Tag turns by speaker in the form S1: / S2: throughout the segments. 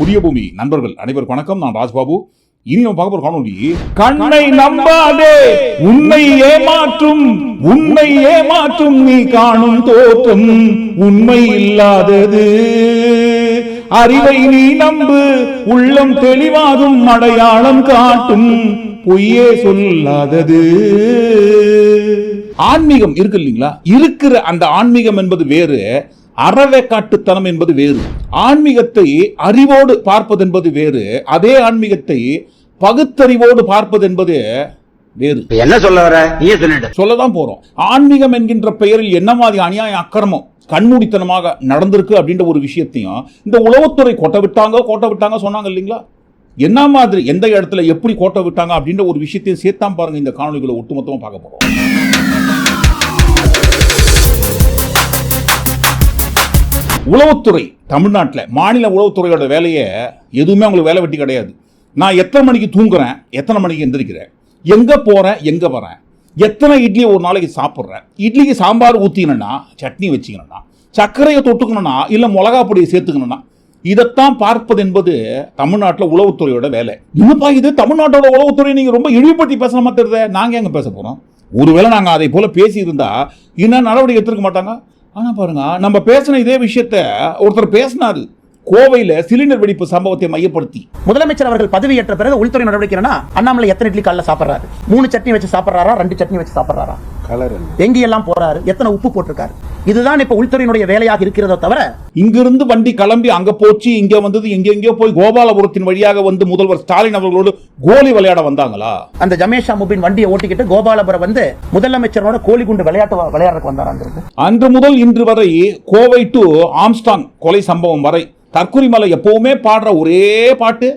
S1: புதிய பூமி. நண்பர்கள் அனைவருக்கும் வணக்கம். நான் ராஜ்பாபு. இனி நம்ம பார்க்க போற காணொலி கண்ணை நம்பாதே உன்னை ஏமாற்றும் உன்னை ஏமாற்றும் நீ காணும் தோற்றம். உண்மை இல்லாதது. அறிவை நீ நம்பு உள்ளம் தெளிவாகும் அடையாளம் காட்டும் பொய்யே சொல்லாதது. ஆன்மீகம் இருக்கு இல்லைங்களா? இருக்கிற அந்த ஆன்மீகம் என்பது வேறு அறவேக்காட்டுத்தனம் என்பது வேறு. ஆன்மீகத்தை அறிவோடு பார்ப்பது என்பது வேறு. அதே ஆன்மீகத்தை பகுத்தறிவோடு பார்ப்பது என்பது வேறு
S2: என்ன சொல்ல வர? நீயே சொல்லிட்டு
S1: சொல்லதான் போறோம். ஆன்மீகம் என்கின்ற பெயரில் என்ன மாதிரி அநியாய அக்கிரமம் கண்மூடித்தனமாக நடந்திருக்கு அப்படின்ற ஒரு விஷயத்தையும் இந்த உளவுத்துறை கோட்டை விட்டாங்க கோட்டை விட்டாங்க சொன்னாங்க இல்லைங்களா? என்ன மாதிரி எந்த இடத்துல எப்படி கோட்டை விட்டாங்க அப்படின்ற ஒரு விஷயத்தையும் சேர்த்தாம் பாருங்க இந்த காணொலிகளை ஒட்டுமொத்தமா பார்க்க போறோம். உளவுத்துறை தமிழ்நாட்டில் மாநில உளவுத்துறையோட வேலையை எதுவுமே அவங்களுக்கு வேலை வெட்டி கிடையாது. நான் எத்தனை மணிக்கு தூங்குறேன் எத்தனை மணிக்கு எந்திரிக்கிறேன் எங்கே போகிறேன் எங்கே வரேன் எத்தனை இட்லி ஒரு நாளைக்கு சாப்பிட்றேன் இட்லிக்கு சாம்பார் ஊற்றிக்கணும்னா சட்னி வச்சுக்கணும்னா சர்க்கரையை தொட்டுக்கணும்னா இல்லை மிளகா பொடியை சேர்த்துக்கணும்னா இதைத்தான் பார்ப்பது என்பது தமிழ்நாட்டில் உளவுத்துறையோட வேலை. என்னப்பா இது? தமிழ்நாட்டோட உளவுத்துறை நீங்கள் ரொம்ப இழிவுபடுத்தி பேசுகிற மாதிரி தெரியுது. நாங்கள் எங்கே பேச போகிறோம் ஒருவேளை நாங்கள் அதை போல பேசியிருந்தா இன்னும் நடவடிக்கை எடுத்துருக்க மாட்டாங்க? ஆனால் பாருங்க நம்ம பேசின இதே விஷயத்த ஒருத்தர் பேசினாரு. கோவையில் சிலிண்டர் வெடிப்பு சம்பவத்தை மையப்படுத்தி.
S3: முதலமைச்சர் அவர்கள் பதவியேற்ற பிறகு உள்துறை நடவடிக்கை அண்ணாமலை எத்தனை இட்லி காலைல சாப்பிடுறாரு? மூணு சட்னி வச்சு சாப்பிடுறாரா? ரெண்டு சட்னி வச்சு சாப்பிடுறாரா? எங்க எல்லாம் போறாரு? எத்தனை உப்பு போட்டிருக்காரு? இதுதான் இப்ப உள்துறையினுடைய வேலையாக இருக்கிறதோ தவிர
S1: இங்கிருந்து வண்டி கிளம்பி அங்க போச்சு இங்க வந்தது எங்கெங்கயோ போய் கோபாலபுரத்தின் வழியாக வந்து முதல்வர் ஸ்டாலின் அவர்களோடு கோலி விளையாட வந்தாங்களா?
S3: அந்த ஜமேஷா முபின் வண்டியை ஓட்டிக்கிட்டு கோபாலபுரம் வந்து முதலமைச்சரோட கோழி குண்டு விளையாட்டு விளையாடுறதுக்கு வந்தாராங்க
S1: அன்று முதல் இன்று வரை கோவை டு ஆம்ஸ்டாங் கொலை சம்பவம் வரை தற்குறிமலை எப்பவுமே பாடுற ஒரே பாட்டு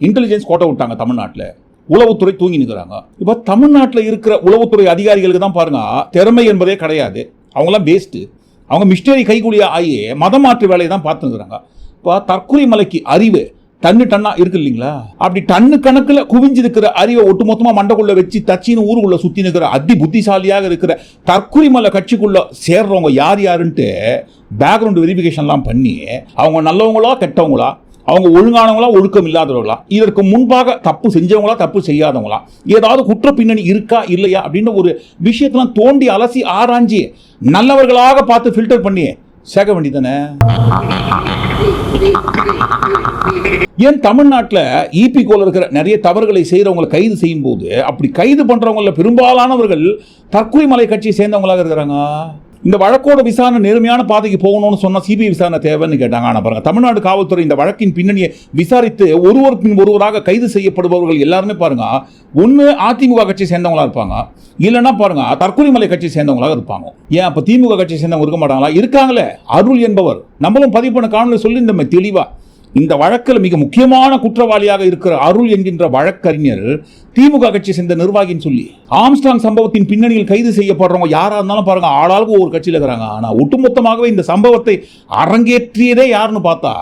S1: இன்டெலிஜென்ஸ் கோட்டை விட்டாங்க தமிழ்நாட்டில். உளவுத்துறை தூங்கி நிற்கிறாங்க இப்போ தமிழ்நாட்டில் இருக்கிற உளவுத்துறை அதிகாரிகளுக்கு தான் பாருங்க திறமை என்பதே கிடையாது. அவங்களாம் வேஸ்ட்டு அவங்க மிஸ்டரி கைகூலியா ஆகி மதம் மாற்று வேலையை தான் பார்த்துக்கிறாங்க இப்போ தற்கொலை மலைக்கு அறிவு டன்னு டன்னா இருக்கு இல்லைங்களா? அப்படி டன்னு கணக்கில் குவிஞ்சிருக்கிற அறிவை ஒட்டுமொத்தமாக மண்டைக்குள்ள வச்சு தச்சின்னு ஊருக்குள்ள சுற்றி நிற்கிற அதி புத்திசாலியாக இருக்கிற தற்குறிமலை கட்சிக்குள்ள சேர்றவங்க யார் யாருன்ட்டு பேக்ரவுண்ட் வெரிஃபிகேஷன்லாம் பண்ணி அவங்க நல்லவங்களா கெட்டவங்களா அவங்க ஒழுங்கானவங்களா ஒழுக்கம் இல்லாதவர்களா இதற்கு முன்பாக தப்பு செஞ்சவங்களா தப்பு செய்யாதவங்களா? ஏதாவது குற்ற பின்னணி இருக்கா இல்லையா? அப்படின்ற ஒரு விஷயத்தெல்லாம் தோண்டி அலசி ஆராய்ஞ்சி நல்லவர்களாக பார்த்து ஃபில்டர் பண்ணி சேர்க்க வேண்டியதானே ஏன் தமிழ்நாட்டில் இபிகோல இருக்கிற நிறைய தவறுகளை செய்கிறவங்களை கைது செய்யும் போது அப்படி கைது பண்ணுறவங்கள பெரும்பாலானவர்கள் தற்கொலை மலை கட்சியை சேர்ந்தவங்களாக இருக்கிறாங்க. இந்த வழக்கோட விசாரணை நேர்மையான பாதைக்கு போகணும்னு சொன்னால் சிபிஐ விசாரணை தேவைன்னு கேட்டாங்க. ஆனால் பாருங்க தமிழ்நாடு காவல்துறை இந்த வழக்கின் பின்னணியை விசாரித்து ஒருவர் பின் ஒருவராக கைது செய்யப்படுபவர்கள் எல்லாருமே பாருங்க ஒன்று அதிமுக கட்சி சேர்ந்தவங்களா இருப்பாங்க இல்லைன்னா பாருங்க தற்கொலை மலை கட்சி சேர்ந்தவங்களாக இருப்பாங்க. ஏன் அப்போ திமுக கட்சி சேர்ந்தவங்க இருக்க மாட்டாங்களா? இருக்காங்களே. அருள் என்பவர். நம்மளும் பதிவு பண்ண காணொலி சொல்லி இந்த தெளிவாக இந்த வழக்கில் மிக முக்கியமான குற்றவாளியாக இருக்கிற அருள் என்கின்ற வழக்கறிஞர் திமுக கட்சி சேர்ந்த நிர்வாகின்னு சொல்லி ஆம்ஸ்டாங் சம்பவத்தின் பின்னணியில் கைது செய்யப்படுறவங்க யாரா இருந்தாலும் பாருங்க ஆளாளுக்கு ஒரு கட்சியில் இருக்கிறாங்க. ஆனால் ஒட்டுமொத்தமாகவே இந்த சம்பவத்தை அரங்கேற்றியதே யாருன்னு பார்த்தா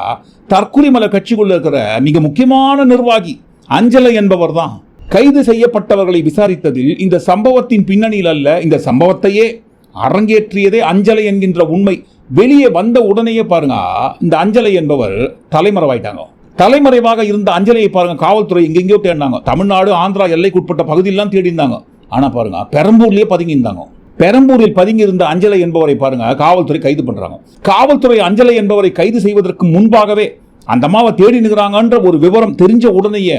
S1: தற்குறிமலை கட்சிக்குள்ள இருக்கிற மிக முக்கியமான நிர்வாகி அஞ்சலை என்பவர் தான் கைது செய்யப்பட்டவர்களை விசாரித்ததில் இந்த சம்பவத்தின் பின்னணியில் அல்ல இந்த சம்பவத்தையே அரங்கேற்றியதே அஞ்சலை என்கின்ற உண்மை வெளியே வந்த உடனேயே பாருங்க இந்த அஞ்சலை என்பவர் தலைமறைவாயிட்டாங்க. தலைமறைவாக இருந்த அஞ்சலியை பாருங்க காவல்துறை எங்கெங்கயோ தேடினாங்க. தமிழ்நாடு ஆந்திரா எல்லைக்குட்பட்ட பகுதியெல்லாம் தேடி இருந்தாங்க ஆனா பாருங்க பெரம்பூர்லயே பதுங்கி இருந்தாங்க பெரம்பூரில் பதுங்கி இருந்த அஞ்சலை என்பவரை பாருங்க காவல்துறை கைது பண்றாங்க. காவல்துறை அஞ்சலை என்பவரை கைது செய்வதற்கு முன்பாகவே அந்த அம்மாவை தேடி நிற்கிறாங்கன்ற ஒரு விவரம் தெரிஞ்ச உடனேயே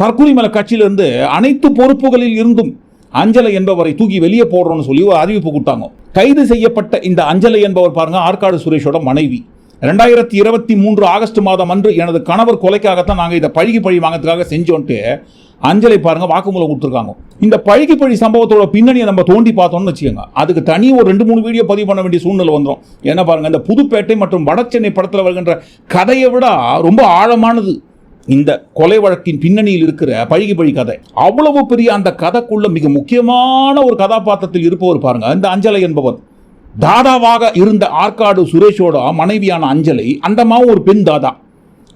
S1: தற்கொலை கட்சியிலிருந்து அனைத்து பொறுப்புகளில் இருந்தும் அஞ்சலை என்பவரை தூக்கி வெளியே போடுறோம்னு சொல்லி ஒரு அறிவிப்பு கொடுத்தாங்க. கைது செய்யப்பட்ட இந்த அஞ்சலை என்பவர் பாருங்க ஆற்காடு சுரேஷோட மனைவி. ரெண்டாயிரத்தி இருபத்தி மூன்று ஆகஸ்ட் மாதம் அன்று எனது கணவர் கொலைக்காகத்தான் நாங்கள் இதை பழகி பழி வாங்கிறதுக்காக செஞ்சோன்ட்டு அஞ்சலை பாருங்க வாக்குமூலம் கொடுத்துருக்காங்க. இந்த பழகி பழி சம்பவத்தோட பின்னணியை நம்ம தோண்டி பார்த்தோம்னு வச்சுக்கோங்க. அதுக்கு தனி ஒரு ரெண்டு மூணு வீடியோ பதிவு பண்ண வேண்டிய சூழ்நிலை வந்துடும் ஏன்னா பாருங்க இந்த புதுப்பேட்டை மற்றும் வடசென்னை படத்தில் வருகின்ற கதையை விட ரொம்ப ஆழமானது. இந்த கொலை வழக்கின் பின்னணியில் இருக்கிற பழகி பழி கதை. அவ்வளவு பெரிய அந்த கதைக்குள்ள மிக முக்கியமான ஒரு கதாபாத்திரத்தில் இருப்பவர் பாருங்க. இந்த அஞ்சலை என்பவர். தாதாவாக இருந்த ஆற்காடு சுரேஷோட மனைவியான அஞ்சலை அந்தமாவும் ஒரு பெண் தாதா.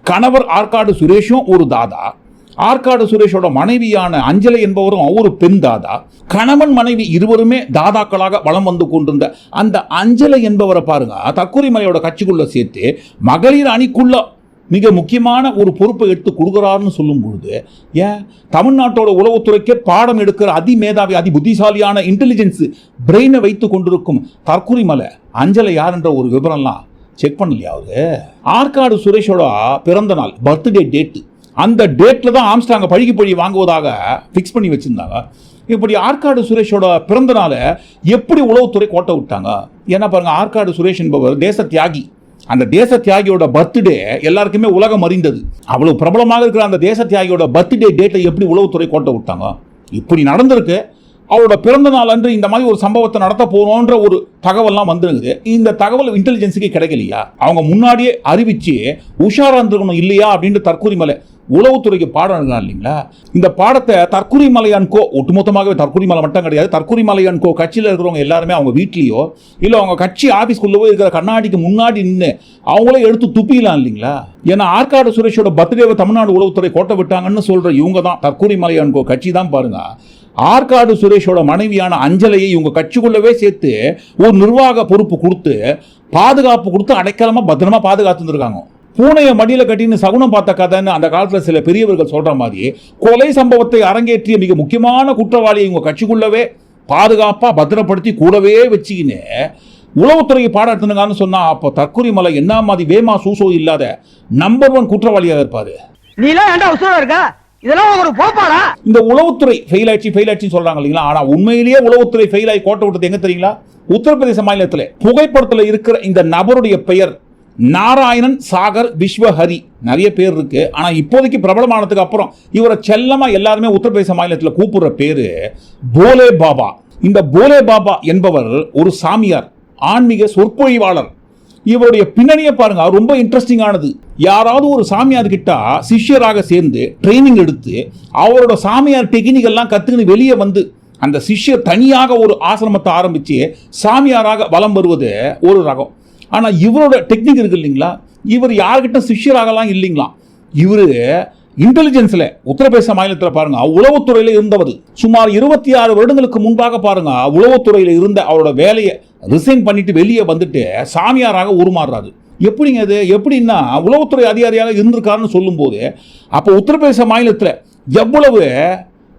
S1: கணவர் ஆற்காடு சுரேஷும் ஒரு தாதா. ஆற்காடு சுரேஷோட மனைவியான அஞ்சலை என்பவரும் ஒரு பெண் தாதா. கணவன் மனைவி இருவருமே தாதாக்களாக வலம் வந்து கொண்டிருந்த அந்த அஞ்சலை என்பவரை பாருங்க. தற்கொலை மலையோட கட்சிக்குள்ள சேர்த்து மகளிர் அணிக்குள்ள மிக முக்கியமான ஒரு பொறுப்பை எடுத்து கொடுக்குறாருன்னு சொல்லும் பொழுது ஏன்? தமிழ்நாட்டோட உளவுத்துறைக்கே பாடம் எடுக்கிற அதிமேதாவி அதி புத்திசாலியான இன்டெலிஜென்ஸ் பிரெயினை வைத்து கொண்டிருக்கும் தற்குறி மலை அஞ்சலை யாருன்ற ஒரு விவரம்லாம் செக் பண்ணலையா அவரு? ஆற்காடு சுரேஷோட பிறந்த நாள் பர்த்டே டேட்டு அந்த டேட்டில் தான் ஆம்ஸ்டாங்க பழுகி பழி வாங்குவதாக ஃபிக்ஸ் பண்ணி வச்சுருந்தாங்க. இப்படி ஆற்காடு சுரேஷோட பிறந்த நாளை எப்படி உளவுத்துறை கோட்டை விட்டாங்க? ஏன்னா பாருங்கள் ஆற்காடு சுரேஷ் என்பவர் தேச தியாகி. அந்த தேச தியாகியோட பர்த்டே எல்லாருக்குமே உலகம் அறிந்தது. அவ்வளவு பிரபலமாக இருக்கிற அந்த தேச தியாகியோட பர்த்டே டேட்டை எப்படி உளவுத்துறை கோட்டை விட்டாங்க? இப்படி நடந்திருக்கு. அவரோட பிறந்த நாள் அன்று இந்த மாதிரி ஒரு சம்பவத்தை நடத்த போகிறோன்ற ஒரு தகவல்லாம் வந்துருக்குது. இந்த தகவல் இன்டெலிஜென்ஸுக்கு கிடைக்கலையா? அவங்க முன்னாடியே அறிவிச்சு உஷாராக இருந்திருக்கணும் இல்லையா அப்படின்ட்டு தற்கூரி மலை உளவுத்துறைக்கு பாடம் எழுதினார் இல்லைங்களா? இந்த பாடத்தை தற்குறி மலையான்கோ ஒட்டுமொத்தமாகவே தற்குறி மலை மட்டும் கிடையாது தற்குறி மலையான்கோ கட்சியில் இருக்கிறவங்க எல்லாருமே அவங்க வீட்லேயோ இல்லை அவங்க கட்சி ஆஃபீஸ்க்குள்ளவோ இருக்கிற கண்ணாடிக்கு முன்னாடி நின்று அவங்களே எடுத்து துப்பிடலாம் இல்லைங்களா? ஏன்னா ஆற்காடு சுரேஷோட பர்த்டேவை தமிழ்நாடு உளவுத்துறை கோட்டை விட்டாங்கன்னு சொல்கிற இவங்க தான் தற்குறி மலையான்கோ கட்சி தான் பாருங்க. ஆற்காடு சுரேஷோட மனைவியான அஞ்சலையை இவங்க கட்சிக்குள்ளவே சேர்த்து ஒரு நிர்வாக பொறுப்பு கொடுத்து பாதுகாப்பு கொடுத்து அடைக்கலமாக பத்திரமா பாதுகாத்துருக்காங்க பூனையை மடியில கட்டின்னு சகுனம் பார்த்த கதைன்னு அந்த காலத்துல சில பெரியவர்கள் சொல்ற மாதிரி கொலை சம்பவத்தை அரங்கேற்றிய மிக முக்கியமான குற்றவாளியை இவங்க கட்சிக்குள்ளவே பாதுகாப்பா பத்திரப்படுத்தி கூடவே வச்சுக்கின்னு உளவுத்துறையை பாடம் எடுத்துனுங்கன்னு சொன்னா அப்போ தற்கொலை மலை என்ன மாதிரி வேமா சூசோ இல்லாத நம்பர் ஒன் குற்றவாளியாக இருப்பாரு. இந்த உளவுத்துறை ஃபெயில் ஆயிடுச்சு ஃபெயில் ஆயிடுச்சுன்னு சொல்றாங்க இல்லைங்களா? ஆனா உண்மையிலேயே உளவுத்துறை ஃபெயில் ஆகி கோட்டை விட்டது எங்க தெரியுங்களா? உத்தரப்பிரதேச மாநிலத்தில் புகைப்படத்தில் இருக்கிற இந்த நபருடைய பெயர் நாராயணன் சாகர் விஸ்வஹரி நிறைய பேர் இருக்கு. ஆனால் இப்போதைக்கு பிரபலமானதுக்கு அப்புறம் இவரை செல்லமாக எல்லாருமே உத்தரப்பிரதேச மாநிலத்தில் கூப்பிடுற பேர் போலே பாபா. இந்த போலே பாபா என்பவர் ஒரு சாமியார் ஆன்மீக சொற்பொழிவாளர். இவருடைய பின்னணியை பாருங்க ரொம்ப இன்ட்ரெஸ்டிங்கானது யாராவது ஒரு சாமியார் கிட்ட சிஷ்யராக சேர்ந்து ட்ரைனிங் எடுத்து அவரோட சாமியார் டெக்னிக் எல்லாம் வெளியே வந்து அந்த சிஷ்யர் தனியாக ஒரு ஆசிரமத்தை ஆரம்பித்து சாமியாராக வலம் வருவது ஒரு ரகம். ஆனால் இவரோட டெக்னிக் இருக்குது இல்லைங்களா? இவர் யார்கிட்ட சிஷ்யராகலாம் இல்லைங்களா? இவர் இன்டெலிஜென்ஸில் உத்தரப்பிரதேச மாநிலத்தில் பாருங்க உளவுத்துறையில் இருந்தவர். சுமார் இருபத்தி ஆறு வருடங்களுக்கு முன்பாக பாருங்க உளவுத்துறையில் இருந்த அவரோட வேலையை ரிசைன் பண்ணிட்டு வெளியே வந்துட்டு சாமியாராக உருமாறுறாரு. எப்படிங்க அது எப்படின்னா உளவுத்துறை அதிகாரியாக இருந்திருக்காருன்னு சொல்லும்போது அப்போ உத்தரப்பிரதேச மாநிலத்தில் எவ்வளவு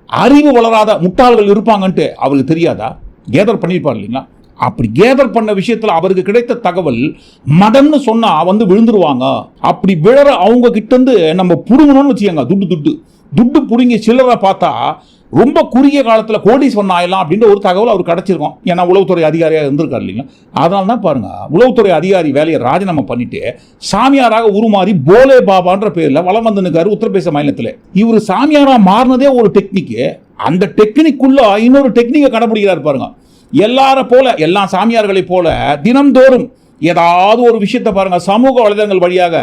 S1: அறிவு வளராத முட்டாள்கள் இருப்பாங்கன்ட்டு அவருக்கு தெரியாதா? கேதர் பண்ணியிருப்பார் இல்லைங்களா? அப்படி கேதர் பண்ண விஷயத்தில் அவருக்கு கிடைத்த தகவல் மடம்னு சொன்னா வந்து விழுந்துருவாங்க. அப்படி விழற அவங்க கிட்டேருந்து நம்ம புடுங்கணும்னு வச்சுக்கோங்க துட்டு துட்டு. துட்டு புடுங்கி சில்லறை பார்த்தா ரொம்ப குறுகிய காலத்தில் கோடீஸ்வரன் ஆயிடலாம் அப்படின்ற ஒரு தகவல் அவர் கிடச்சிருக்கோம். ஏன்னா உளவுத்துறை அதிகாரியாக இருந்திருக்காரு இல்லைங்களா? அதனால தான் பாருங்கள் உளவுத்துறை அதிகாரி வேலையை ராஜினாமா பண்ணிட்டு சாமியாராக உருமாறி போலே பாபான்ற பேரில் வளம் வந்து நிற்காரு உத்தரப்பிரதேச மாநிலத்தில். இவர் சாமியாராக மாறினதே ஒரு டெக்னிக்கு அந்த டெக்னிக்குள்ள இன்னொரு டெக்னிக்கை கடைபிடிக்கிறார் பாருங்க. எல்லாரை போல எல்லா சாமியார்களைப் போல தினம்தோறும் ஏதாவது ஒரு விஷயத்தை பாருங்க. சமூக வலைதளங்கள் வழியாக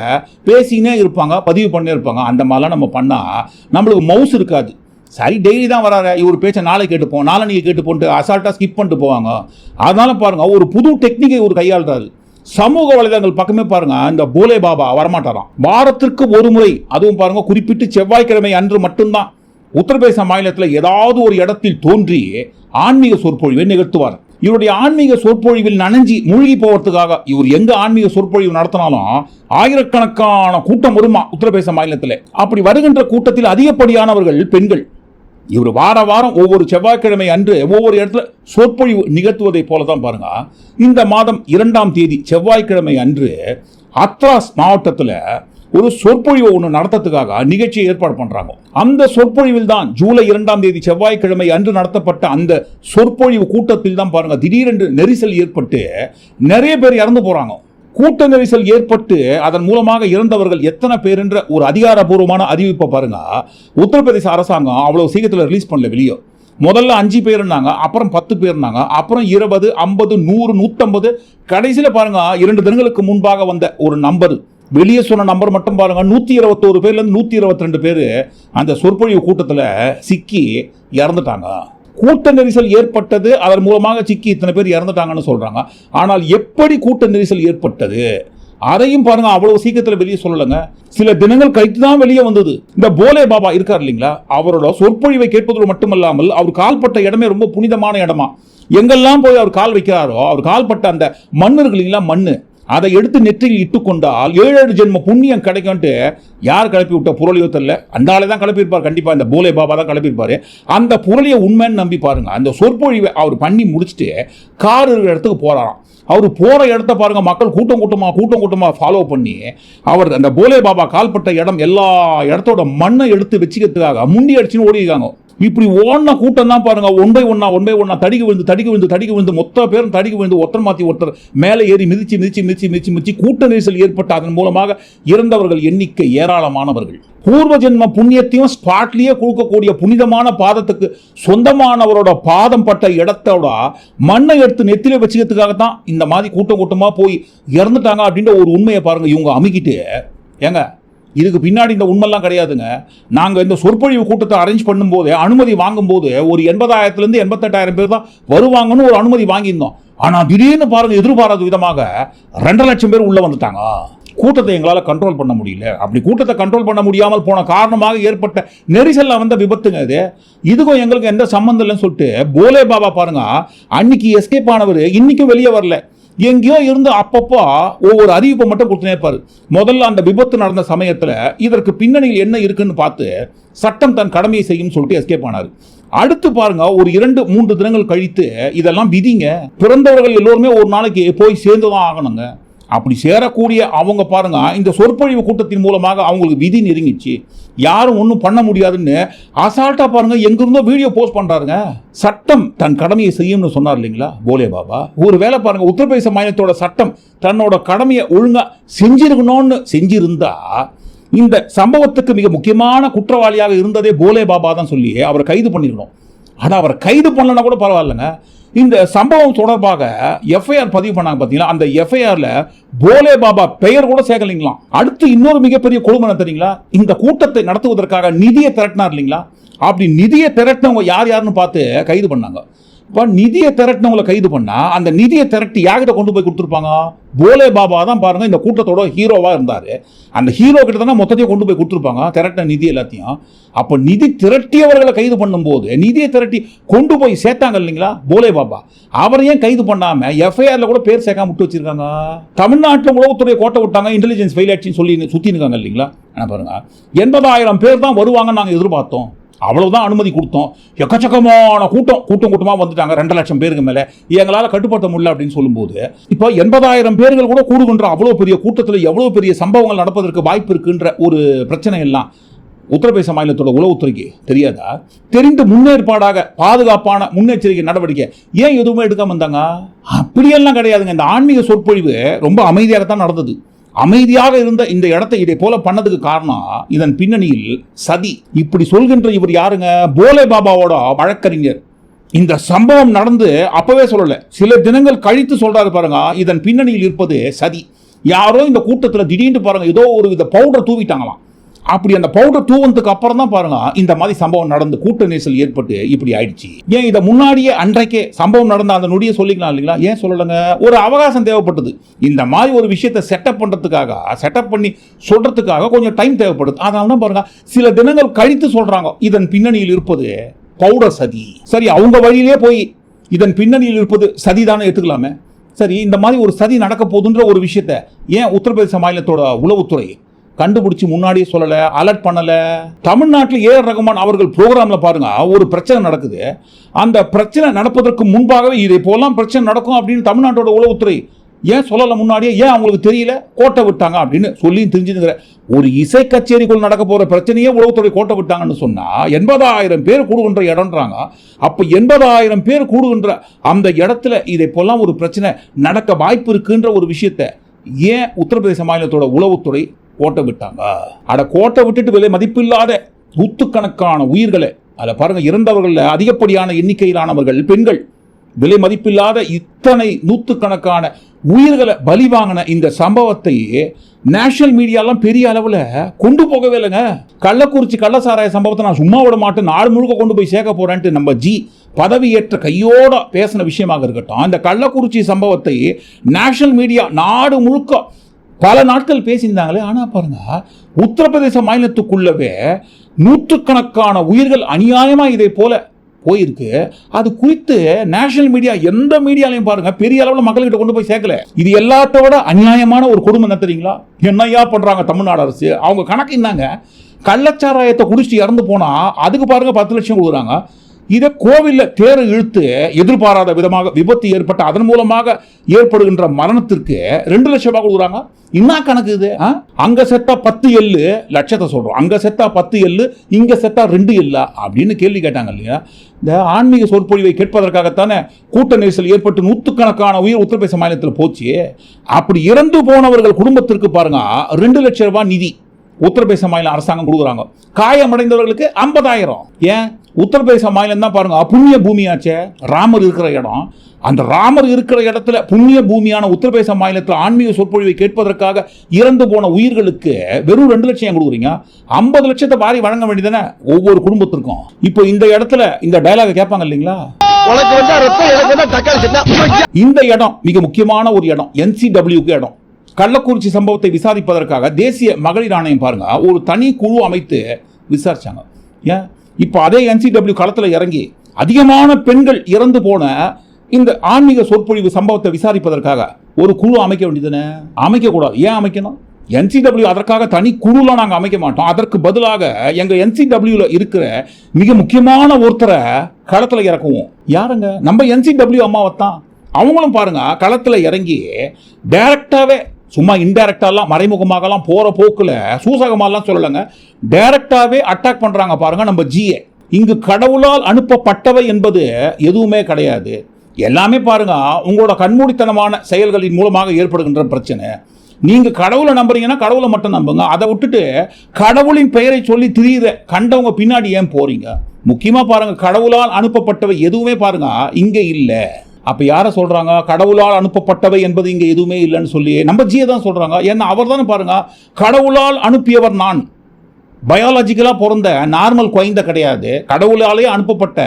S1: பேசினே இருப்பாங்க பதிவு பண்ணே இருப்பாங்க. அந்த மாதிரிலாம் நம்ம பண்ணால் நம்மளுக்கு மவுஸ் இருக்காது. சரி டெய்லி தான் வராரு. இவர் பேச்சை நாளை கேட்டுப்போம் நாளை கேட்டு போட்டு அசால்ட்டாக ஸ்கிப் பண்ணிட்டு போவாங்க. அதனால பாருங்க ஒரு புது டெக்னிக்கை இவர் கையாளுறாரு. சமூக வலைதளங்கள் பக்கமே பாருங்க இந்த போலே பாபா வரமாட்டாராம். வாரத்திற்கு ஒரு முறை அதுவும் பாருங்க குறிப்பிட்டு செவ்வாய்க்கிழமை அன்று மட்டும்தான் உத்தரப்பிரதேச மாநிலத்தில் ஏதாவது ஒரு இடத்தில் தோன்றி ஆன்மீக சொற்பொழிவை நிகழ்த்துவார். இவருடைய ஆன்மீக சொற்பொழிவில் நனைஞ்சி மூழ்கி போவதுக்காக இவர் எங்க ஆன்மீக சொற்பொழிவு நடத்தினாலும் ஆயிரக்கணக்கான கூட்டம் வருமா உத்தரப்பிரதேச மாநிலத்தில்? அப்படி வருகின்ற கூட்டத்தில் அதிகப்படியானவர்கள் பெண்கள். இவர் வார வாரம் ஒவ்வொரு செவ்வாய்க்கிழமை அன்று ஒவ்வொரு இடத்துல சொற்பொழிவு நிகழ்த்துவதை போல தான் பாருங்க. இந்த மாதம் இரண்டாம் தேதி செவ்வாய்க்கிழமை அன்று அத்ராஸ் மாவட்டத்தில் ஒரு சொற்பொழிவு ஒன்று நடத்தத்துக்காக நிகழ்ச்சியை ஏற்பாடு பண்ணுறாங்க அந்த சொற்பொழிவில் தான் ஜூலை இரண்டாம் தேதி செவ்வாய்க்கிழமை அன்று நடத்தப்பட்ட அந்த சொற்பொழிவு கூட்டத்தில் தான் பாருங்கள் திடீரென்று நெரிசல் ஏற்பட்டு நிறைய பேர் இறந்து போகிறாங்க கூட்ட நெரிசல் ஏற்பட்டு அதன் மூலமாக இறந்தவர்கள் எத்தனை பேர் என்ற ஒரு அதிகாரப்பூர்வமான அறிவிப்பை பாருங்க. உத்தரப்பிரதேச அரசாங்கம் அவ்வளோ சீக்கிரத்தில் ரிலீஸ் பண்ணல வெளியே. முதல்ல அஞ்சு பேர்னாங்க அப்புறம் பத்து பேர்னாங்க அப்புறம் இருபது ஐம்பது நூறு நூற்றம்பது கடைசியில் பாருங்க இரண்டு தினங்களுக்கு முன்பாக வந்த ஒரு நம்பர் வெளியே சொன்ன நம்பர் மட்டும் பாருங்கள் நூற்றி இருபத்தோரு பேர்லேருந்து நூற்றி இருபத்தி ரெண்டு பேர் அந்த சொற்பொழிவு கூட்டத்தில் சிக்கி இறந்துட்டாங்க. கூட்ட நெரிசல் ஏற்பட்டது. அதன் மூலமாக சிக்கி இத்தனை பேர் இறந்துட்டாங்கன்னு சொல்கிறாங்க ஆனால் எப்படி கூட்ட நெரிசல் ஏற்பட்டது? அதையும் பாருங்க. அவ்வளவு சீக்கிரத்தில் வெளியே சொல்லலைங்க. சில தினங்கள் கழித்து தான் வெளியே வந்தது. இந்த போலே பாபா இருக்கார் இல்லைங்களா? அவரோட சொற்பொழிவை கேட்பதோடு மட்டுமல்லாமல் அவர் கால்பட்ட இடமே ரொம்ப புனிதமான இடமா. எங்கெல்லாம் போய் அவர் கால் வைக்கிறாரோ அவர் கால்பட்ட அந்த மண் இருக்கு இல்லைங்களா? மண்ணு. அதை எடுத்து நெற்றியில் இட்டுக்கொண்டால் ஏழு ஏழு ஜென்ம புண்ணியம் கிடைக்கும்ட்டு யார் கிளப்பி விட்ட புரளியோ தெரியல அந்தாலே தான் கிளப்பியிருப்பார். கண்டிப்பாக இந்த போலே பாபா தான் கிளப்பியிருப்பார். அந்த புரளியை உண்மைன்னு நம்பி பாருங்க. அந்த சொற்பொழிவை அவர் பண்ணி முடிச்சுட்டு கார் இருக்கிற இடத்துக்கு போகிறாராம் அவர் போகிற இடத்த பாருங்கள் மக்கள் கூட்டம் கூட்டமாக கூட்டம் கூட்டமாக ஃபாலோ பண்ணி அவர் அந்த போலே பாபா கால்பட்ட இடம் எல்லா இடத்தோட மண்ணை எடுத்து வச்சுக்கிறதுக்காக முண்டி அடிச்சுன்னு ஓடிருக்காங்க இப்படி ஓடின கூட்டம் தான் பாருங்க. ஒன் பை ஒன்னா ஒன் பை ஒன்னா தடிக்கு விழுந்து தடிக்கு விழுந்து தடிக்கு விழுந்து மொத்த பேரும் தடிக்கு விழுந்து ஒருத்தர் மாத்தி ஒருத்தர் மேலே ஏறி மிதிச்சு மிதிச்சு மிதிச்சு மிதிச்சு மிதிச்சு கூட்ட நெரிசல் ஏற்பட்ட அதன் மூலமாக இறந்தவர்கள் எண்ணிக்கை ஏராளமானவர்கள். பூர்வ ஜென்ம புண்ணியத்தையும் ஸ்பாட்லேயே கொடுக்கக்கூடிய புனிதமான பாதத்துக்கு சொந்தமானவரோட பாதம் பட்ட இடத்தோட மண்ணை எடுத்து நெத்தில வச்சுக்கிறதுக்காக தான் இந்த மாதிரி கூட்டம் கூட்டமாக போய் இறந்துட்டாங்க அப்படின்ற ஒரு உண்மையை பாருங்க இவங்க அமுக்கிட்டு. ஏங்க? இதுக்கு பின்னாடி இந்த உண்மைலாம் கிடையாதுங்க. நாங்கள் இந்த சொற்பொழிவு கூட்டத்தை அரேஞ்ச் பண்ணும்போது அனுமதி வாங்கும்போது ஒரு எண்பதாயிரத்துலேருந்து எண்பத்தெட்டாயிரம் பேர் தான் வருவாங்கன்னு ஒரு அனுமதி வாங்கியிருந்தோம். ஆனால் திடீர்னு பாருங்க எதிர்பாராத விதமாக ரெண்டரை லட்சம் பேர் உள்ளே வந்துட்டாங்க. கூட்டத்தை எங்களால் கண்ட்ரோல் பண்ண முடியல. அப்படி கூட்டத்தை கண்ட்ரோல் பண்ண முடியாமல் போன காரணமாக ஏற்பட்ட நெரிசலில் வந்த விபத்துங்க இது. இதுக்கும் எங்களுக்கு எந்த சம்மந்தம் இல்லைன்னு சொல்லிட்டு போலே பாபா பாருங்க அன்னைக்கு எஸ்கேப் ஆனவர் இன்னைக்கும் வெளியே வரல. எங்கேயோ இருந்து அப்பப்போ ஒவ்வொரு அறிவிப்பை மட்டும் கொடுத்துனே இருப்பார். முதல்ல அந்த விபத்து நடந்த சமயத்தில் இதற்கு பின்னணியில் என்ன இருக்குன்னு பார்த்து சட்டம் தன் கடமையை செய்யும் சொல்லிட்டு எஸ்கேப் ஆனார். அடுத்து பாருங்க ஒரு இரண்டு மூன்று தினங்கள் கழித்து இதெல்லாம் விதிங்க. பிறந்தவர்கள் எல்லோருமே ஒரு நாளைக்கு போய் சேர்ந்து தான் ஆகணுங்க. அப்படி சேரக்கூடிய அவங்க பாருங்க இந்த சொற்பொழிவு கூட்டத்தின் மூலமாக அவங்களுக்கு விதி நெருங்கிச்சு. யாரும் ஒன்றும் பண்ண முடியாதுன்னு அசால்ட்டாக பாருங்க எங்கிருந்தோ வீடியோ போஸ்ட் பண்ணுறாருங்க சட்டம் தன் கடமையை செய்யும்னு சொன்னார் இல்லைங்களா? போலே பாபா. ஒரு வேலை பாருங்க உத்தரப்பிரதேச மாநிலத்தோட சட்டம் தன்னோட கடமையை ஒழுங்காக செஞ்சிருக்கணும்னு செஞ்சிருந்தா இந்த சம்பவத்துக்கு மிக முக்கியமான குற்றவாளியாக இருந்ததே போலே பாபா தான் சொல்லி அவரை கைது பண்ணிருக்கணும். ஆனால் அவரை கைது பண்ணலன்னா கூட பரவாயில்லைங்க. இந்த சம்பவம் தொடர்பாக எஃப்ஐஆர் பதிவு பண்ணாங்க பார்த்தீங்களா அந்த எஃப்ஐஆரில் போலே பாபா பெயர் கூட சேர்க்கலைங்களாம் அடுத்து இன்னொரு மிகப்பெரிய கொடுமை என்ன தெரியுங்களா? இந்த கூட்டத்தை நடத்துவதற்காக நிதியை திரட்டினார் இல்லைங்களா? அப்படி நிதியை திரட்டினவங்க யார் யாருன்னு பார்த்து கைது பண்ணாங்க. இப்போ நிதியை திரட்டினவங்களை கைது பண்ணால் அந்த நிதியை திரட்டி யார்கிட்ட கொண்டு போய் கொடுத்துருப்பாங்க? போலே பாபா தான் பாருங்கள் இந்த கூட்டத்தோட ஹீரோவாக இருந்தார். அந்த ஹீரோ கிட்ட தானே மொத்தத்தையும் கொண்டு போய் கொடுத்துருப்பாங்க திரட்டின நிதி எல்லாத்தையும். அப்போ நிதி திரட்டியவர்களை கைது பண்ணும்போது நிதியை திரட்டி கொண்டு போய் சேர்த்தாங்க இல்லைங்களா? போலே பாபா. அவரை ஏன் கைது பண்ணாமல் எஃப்ஐஆரில் கூட பேர் சேர்க்காம விட்டு வச்சிருக்காங்க? தமிழ்நாட்டில் உளவுத்துறை கோட்டை விட்டாங்க இன்டெலிஜென்ஸ் ஃபெயில் ஆச்சுன்னு சொல்லி சுற்றி இருக்காங்க இல்லைங்களா? என்ன பாருங்கள் எண்பதாயிரம் பேர் தான் வருவாங்கன்னு நாங்கள் எதிர்பார்த்தோம். அவ்வளவுதான் அனுமதி கொடுத்தோம். எக்கச்சக்கமான கூட்டம் கூட்டம் கூட்டமாக வந்துட்டாங்க. ரெண்டு லட்சம் பேருக்கு மேலே. எங்களால் கட்டுப்படுத்த முடியல அப்படின்னு சொல்லும்போது இப்போ எண்பதாயிரம் பேர்கள் கூட கூடுகின்ற அவ்வளோ பெரிய கூட்டத்தில் எவ்வளோ பெரிய சம்பவங்கள் நடப்பதற்கு வாய்ப்பு இருக்குன்ற ஒரு பிரச்சனை எல்லாம் உத்தரப்பிரதேச மாநிலத்தோட உளவுத்துறைக்கு தெரியாதா? தெரிந்து முன்னேற்பாடாக பாதுகாப்பான முன்னெச்சரிக்கை நடவடிக்கை ஏன் எதுவுமே எடுக்காம இருந்தாங்க? அப்படியெல்லாம் கிடையாதுங்க. இந்த ஆன்மீக சொற்பொழிவு ரொம்ப அமைதியாகத்தான் நடந்தது. அமைதியாக இருந்த இந்த இடத்தை இதை போல பண்ணதுக்கு காரணம் இதன் பின்னணியில் சதி. இப்படி சொல்கின்ற இவர் யாருங்க? போலே பாபாவோட வழக்கறிஞர். இந்த சம்பவம் நடந்து அப்பவே சொல்லல. சில தினங்கள் கழித்து சொல்றாரு பாருங்க இதன் பின்னணியில் இருப்பது சதி. யாரோ இந்த கூட்டத்தில் திடீர்னு பாருங்க ஏதோ ஒரு வித பவுடர் தூவிட்டாங்களாம். அப்படி அந்த பவுடர் தூவனதுக்கு அப்புறம் தான் பாருங்க இந்த மாதிரி சம்பவம் நடந்து கூட்ட நெரிசல் ஏற்பட்டு இப்படி ஆயிடுச்சு. ஏன் இதை முன்னாடியே அன்றைக்கே சம்பவம் நடந்த அந்த நொடியை சொல்லிக்கலாம் இல்லைங்களா? ஏன் சொல்லலைங்க? ஒரு அவகாசம் தேவைப்பட்டது. இந்த மாதிரி ஒரு விஷயத்தை செட்டப் பண்ணுறதுக்காக செட்டப் பண்ணி சொல்றதுக்காக கொஞ்சம் டைம் தேவைப்படுது. அதனால தான் பாருங்க சில தினங்கள் கழித்து சொல்றாங்க இதன் பின்னணியில் இருப்பது பவுடர் சதி. சரி அவங்க வழியிலே போய் இதன் பின்னணியில் இருப்பது சதிதானே எடுத்துக்கலாமே? சரி இந்த மாதிரி ஒரு சதி நடக்க போதுன்ற ஒரு விஷயத்த ஏன் உத்தரப்பிரதேச மாநிலத்தோட உளவுத்துறை கண்டுபிடிச்சு முன்னாடியே சொல்லலை அலர்ட் பண்ணலை. தமிழ்நாட்டில் ஏஆர் ரகுமான் அவர்கள் ப்ரோக்ராமில் பாருங்க ஒரு பிரச்சனை நடக்குது. அந்த பிரச்சனை நடப்பதற்கு முன்பாகவே இதை போலாம் பிரச்சனை நடக்கும் அப்படின்னு தமிழ்நாட்டோட உளவுத்துறை ஏன் சொல்லலை முன்னாடியே? ஏன் அவங்களுக்கு தெரியல? கோட்டை விட்டாங்க அப்படின்னு சொல்லி தெரிஞ்சுங்கிற ஒரு இசை கச்சேரிக்குள் நடக்க போகிற பிரச்சனையே உளவுத்துறை கோட்டை விட்டாங்கன்னு சொன்னால் எண்பதாயிரம் பேர் கூடுகின்ற இடம்ன்றாங்க. அப்போ எண்பதாயிரம் பேர் கூடுகின்ற அந்த இடத்துல இதை போலாம் ஒரு பிரச்சனை நடக்க வாய்ப்பு இருக்குன்ற ஒரு விஷயத்த ஏன் உத்தரப்பிரதேச மாநிலத்தோட உளவுத்துறை கோட்டை விட்டாங்க. அட கோட்டை விட்டுட்டு விலை மதிப்பில்லாத நூற்றுக்கணக்கான உயிர்களை அதில் பாருங்க இறந்தவர்களில் அதிகப்படியான எண்ணிக்கையிலானவர்கள் பெண்கள் விலை மதிப்பில்லாத இத்தனை நூற்றுக்கணக்கான உயிர்களை பலி வாங்கின இந்த சம்பவத்தை நேஷனல் மீடியாலாம் பெரிய அளவில் கொண்டு போகவே இல்லைங்க. கள்ளக்குறிச்சி கள்ளசாராய சம்பவத்தை நான் சும்மா விட மாட்டேன் நாடு முழுக்க கொண்டு போய் சேர்க்க போகிறேன்ட்டு நம்ம ஜி பதவியேற்ற கையோட பேசின விஷயமாக இருக்கட்டும் அந்த கள்ளக்குறிச்சி சம்பவத்தை நேஷனல் மீடியா நாடு முழுக்க பல நாட்கள் பேசியிருந்தாங்களே ஆனால் பாருங்க உத்தரப்பிரதேச மாநிலத்துக்குள்ளவே நூற்றுக்கணக்கான உயிர்கள் அநியாயமாக இதை போல போயிருக்கு. அது குறித்து நேஷனல் மீடியா எந்த மீடியாலையும் பாருங்க பெரிய அளவில் மக்கள்கிட்ட கொண்டு போய் சேர்க்கல. இது எல்லாத்த விட அநியாயமான ஒரு கொடுமை என்ன என்னையா பண்றாங்க தமிழ்நாடு அரசு? அவங்க கணக்கு என்னங்க கள்ளச்சாராயத்தை குடிச்சிட்டு இறந்து போனா அதுக்கு பாருங்க பத்து லட்சம் கொடுக்குறாங்க. இதை கோவில்ல தேரை இழுத்து எதிர்பாராத விதமாக விபத்து ஏற்பட்டு அதன் மூலமாக ஏற்படுகின்ற மரணத்திற்கு ரெண்டு லட்சம் ரூபாய் கொடுக்குறாங்க. என்ன கணக்கு இது ஆ? அங்க செத்தா பத்து எள்ளு லட்சத்தை சொல்றோம். அங்க செத்தா பத்து எள்ளு இங்க செத்தா ரெண்டு எல்லா அப்படின்னு கேள்வி கேட்டாங்க இல்லையா? இந்த ஆன்மீக சொற்பொழிவை கேட்பதற்காகத்தானே கூட்ட நெரிசல் ஏற்பட்டு நூற்றுக்கணக்கான உயிர் உத்தரப்பிரதேச மாநிலத்தில் போச்சு. அப்படி இறந்து போனவர்கள் குடும்பத்திற்கு பாருங்க ரெண்டு லட்சம் ரூபாய் நிதி உத்தரப்பிரதேச மாநில அரசாங்கம் கொடுக்குறாங்க. காயமடைந்தவர்களுக்கு ஐம்பதாயிரம். ஏன்? உத்தரப்பிரதேச மாநிலம் தான் பாருங்க. புண்ணிய பூமியாச்சே. ராமர் இருக்கிற இடம். அந்த ராமர் இருக்கிற இடத்துல புண்ணிய பூமியான உத்தரப்பிரதேச மாநிலத்தில் ஆன்மீக சொற்பொழிவை கேட்பதற்காக இறந்து போன உயிர்களுக்கு வெறும் ரெண்டு லட்சம் கொடுக்குறீங்க? ஐம்பது லட்சத்தை வாரி வழங்க வேண்டியதானே ஒவ்வொரு குடும்பத்திற்கும். இப்போ இந்த இடத்துல இந்த டயலாக கேட்பாங்க இல்லைங்களா? இந்த இடம் மிக முக்கியமான ஒரு இடம். என்சிடபிள்யூக்கு இடம். கள்ளக்குறிச்சி சம்பவத்தை விசாரிப்பதற்காக தேசிய மகளிர் ஆணையம் பாருங்க. ஒரு தனி குழு அமைத்து விசாரிச்சாங்க. ஏன்? இப்போ அதே என்சிடபிள்யூ களத்தில் இறங்கி அதிகமான பெண்கள் இறந்து போன இந்த ஆன்மீக சொற்பொழிவு சம்பவத்தை விசாரிப்பதற்காக ஒரு குழு அமைக்க வேண்டியதுன்னு அமைக்கக்கூடாது. ஏன் அமைக்கணும்? என்சிடபிள்யூ அதற்காக தனி குழுலாம் நாங்கள் அமைக்க மாட்டோம். அதற்கு பதிலாக எங்கள் என்சிடபிள்யூவில் இருக்கிற மிக முக்கியமான ஒருத்தரை களத்தில் இறக்குவோம். யாருங்க? நம்ம என்சிடபிள்யூ அம்மாவை தான் அவங்களும் பாருங்க களத்தில் இறங்கி டைரக்டாகவே சும்மா இன்டைரக்டாலாம் மறைமுகமாகலாம் போகிற போக்கில் சூசகமாலாம் சொல்லலைங்க. டைரக்டாவே அட்டாக் பண்ணுறாங்க பாருங்க நம்ம ஜிஏ இங்கு கடவுளால் அனுப்பப்பட்டவை என்பது எதுவுமே கிடையாது. எல்லாமே பாருங்க உங்களோட கண்மூடித்தனமான செயல்களின் மூலமாக ஏற்படுகின்ற பிரச்சனை. நீங்கள் கடவுளை நம்புறீங்கன்னா கடவுளை மட்டும் நம்புங்க. அதை விட்டுட்டு கடவுளின் பெயரை சொல்லி திரியுத கண்டவங்க பின்னாடி ஏன் போறீங்க? முக்கியமாக பாருங்க கடவுளால் அனுப்பப்பட்டவை எதுவுமே பாருங்க இங்கே இல்லை. அப்போ யாரை சொல்கிறாங்க கடவுளால் அனுப்பப்பட்டவை என்பது இங்கே எதுவுமே இல்லைன்னு சொல்லி நம்ம ஜியை தான் சொல்கிறாங்க ஏன்னா அவர் தானே பாருங்கள் கடவுளால் அனுப்பியவர் நான். பயாலஜிக்கலாக பிறந்த நார்மல் குழந்தை கிடையாது. கடவுளாலே அனுப்பப்பட்ட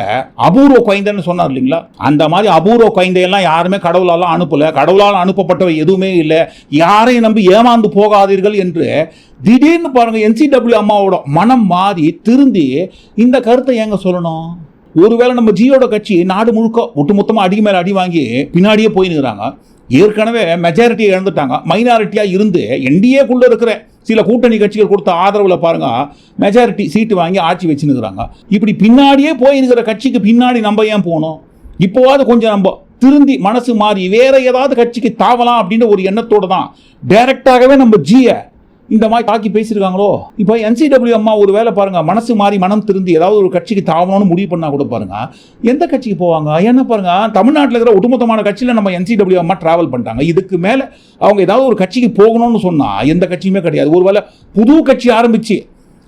S1: அபூர்வ குழந்தைன்னு சொன்னார் இல்லைங்களா? அந்த மாதிரி அபூர்வ குழந்தையெல்லாம் யாருமே கடவுளாலாம் அனுப்பலை. கடவுளால் அனுப்பப்பட்டவை எதுவுமே இல்லை. யாரையும் நம்பி ஏமாந்து போகாதீர்கள் என்று திடீர்னு பாருங்கள் என்சிடபிள்யூ அம்மாவோட மனம் மாறி திருந்தி இந்த கருத்தை எங்கே சொல்லணும்? ஒருவேளை நம்ம ஜியோட கட்சி நாடு முழுக்க ஒட்டுமொத்தமாக அடி மேலே அடி வாங்கி பின்னாடியே போயினுக்கிறாங்க ஏற்கனவே மெஜாரிட்டியை இழந்துட்டாங்க. மைனாரிட்டியாக இருந்து என்டிஏக்குள்ளே இருக்கிற சில கூட்டணி கட்சிகள் கொடுத்த ஆதரவில் பாருங்க மெஜாரிட்டி சீட்டு வாங்கி ஆட்சி வச்சுனுக்கிறாங்க இப்படி பின்னாடியே போயிருக்கிற கட்சிக்கு பின்னாடி நம்ம ஏன் போகணும்? இப்போவாது கொஞ்சம் நம்ம திருந்தி மனசு மாறி வேற ஏதாவது கட்சிக்கு தாவலாம் அப்படின்ற ஒரு எண்ணத்தோடு தான். டைரக்டாகவே நம்ம ஜியை இந்த மாதிரி தாக்கி பேசியிருக்காங்களோ? இப்போ என்சிடபிள்யூ அம்மா ஒரு வேலை பாருங்க மனசு மாறி மனம் திருந்தி ஏதாவது ஒரு கட்சிக்கு தாவணும்னு முடிவு பண்ணால் கூட பாருங்க எந்த கட்சிக்கு போவாங்க? என்ன பாருங்க தமிழ்நாட்டில் இருக்கிற ஒட்டுமொத்தமான கட்சியில் நம்ம என்சிடபிள்யூ அம்மா டிராவல் பண்ணிட்டாங்க. இதுக்கு மேலே அவங்க ஏதாவது ஒரு கட்சிக்கு போகணும்னு சொன்னால் எந்த கட்சியுமே கிடையாது. ஒருவேளை புது கட்சி ஆரம்பித்து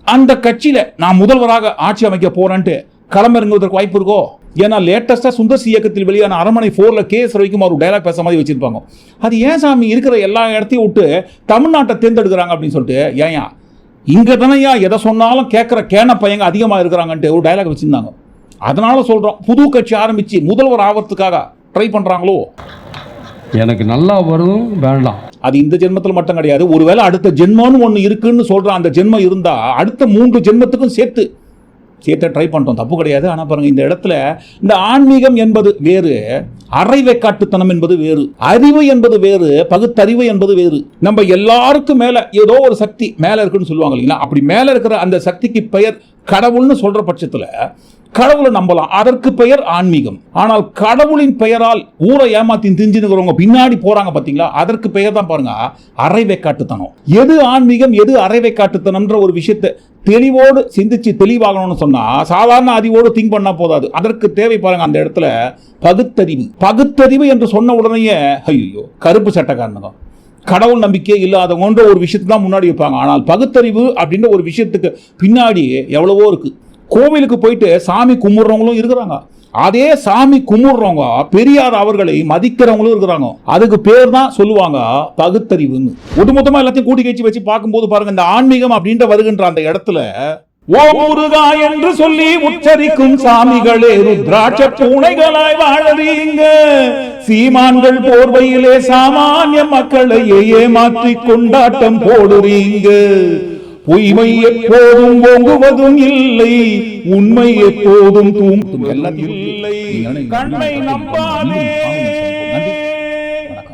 S1: அந்த கட்சியில் நான் முதல்வராக ஆட்சி அமைக்க போகிறேன்ட்டு களமிறங்குவதற்கு வாய்ப்பு இருக்கோ? ஏன்னா லேட்டஸ்டா சுந்தர்சி இயக்கத்தில் வெளியான அரண்மனை ஃபோர்ல கே எஸ் ரவிக்குமார் ஒரு டைலாக் பேச மாதிரி வச்சிருப்பாங்க. அது ஏன் சாமி இருக்கிற எல்லா இடத்தையும் விட்டு தமிழ்நாட்டை தேர்ந்தெடுக்கிறாங்க அப்படின்னு சொல்லிட்டு ஏன்யா இங்க தானையா எதை சொன்னாலும் கேட்குற கேன பையங்க அதிகமாக இருக்கிறாங்கன்ட்டு ஒரு டைலாக் வச்சிருந்தாங்க. அதனால சொல்றோம் புது கட்சி ஆரம்பிச்சு முதல்வர் ஆவறதுக்காக ட்ரை பண்றாங்களோ?
S4: எனக்கு நல்லா வரும் வேண்டாம்.
S1: அது இந்த ஜென்மத்தில் மட்டும் கிடையாது. ஒருவேளை அடுத்த ஜென்மம்னு ஒன்று இருக்குன்னு சொல்ற அந்த ஜென்மம் இருந்தா அடுத்த மூன்று ஜென்மத்துக்கும் சேர்த்து சேர்த்த ட்ரை பண்ணிட்டோம். தப்பு கிடையாது. ஆனால் பாருங்க இந்த இடத்துல இந்த ஆன்மீகம் என்பது வேறு அரைவைக்காட்டுத்தனம் என்பது வேறு அறிவு என்பது வேறு பகுத்தறிவு என்பது வேறு. நம்ம எல்லாருக்கும் மேல ஏதோ ஒரு சக்தி மேல இருக்குன்னு சொல்லுவாங்க இல்லைங்களா? அப்படி மேலே இருக்கிற அந்த சக்திக்கு பெயர் கடவுள்னு சொல்ற பட்சத்துல கடவுளை நம்பலாம். அதற்கு பெயர் ஆன்மீகம். ஆனால் கடவுளின் பெயரால் ஊரை ஏமாத்தி திஞ்சுங்கிறவங்க பின்னாடி போறாங்க பாத்தீங்களா? அதற்கு பெயர் தான் பாருங்க அரைவைக்காட்டுத்தனம். எது ஆன்மீகம் எது அரைவைக்காட்டுத்தனம்ன்ற ஒரு விஷயத்தை தெளிவோடு சிந்திச்சு தெளிவாகணும்னு சொன்னா சாதாரண அறிவோடு திங்க் பண்ணா போதாது. அதற்கு தேவை பாருங்க அந்த இடத்துல பகுத்தறிவு. பகுத்தறிவு என்று சொன்ன உடனேயே ஐயோ கருப்பு சட்டக்காரனுங்க. கடவுள் நம்பிக்கை இல்லாதவங்கன்ற ஒரு விஷயத்தை தான் முன்னாடி வைப்பாங்க. ஆனால் பகுத்தறிவு அப்படின்ற ஒரு விஷயத்துக்கு பின்னாடி எவ்வளவோ இருக்குது கோவிலுக்கு போயிட்டு சாமி கும்பிடுறவங்களும் இருக்கிறாங்க. அதே சாமி கும்பிடுறவங்க பெரியார் அவர்களை மதிக்கிறவங்களும் இருக்கிறாங்க. அதுக்கு பேர் தான் சொல்லுவாங்க பகுத்தறிவுன்னு. ஒட்டுமொத்தமா எல்லாத்தையும் கூட்டி கழிச்சு வச்சு பார்க்கும்போது பாருங்க இந்த ஆன்மீகம் அப்படின்ற வருகின்ற அந்த இடத்துல ஓமுருகா என்று சொல்லி உச்சரிக்கும் சாமிகளே ருத்ராட்ச பூனைகளாய் வாழறீங்க. சீமான்கள் போர்வையிலே சாமானிய மக்களை ஏமாற்றி கொண்டாட்டம் போடுறீங்க. பொய்மை எப்போதும் ஓங்குவதும் இல்லை உண்மை எப்போதும் தூங்கும் இல்லை. கண்ணை நம்பாதே.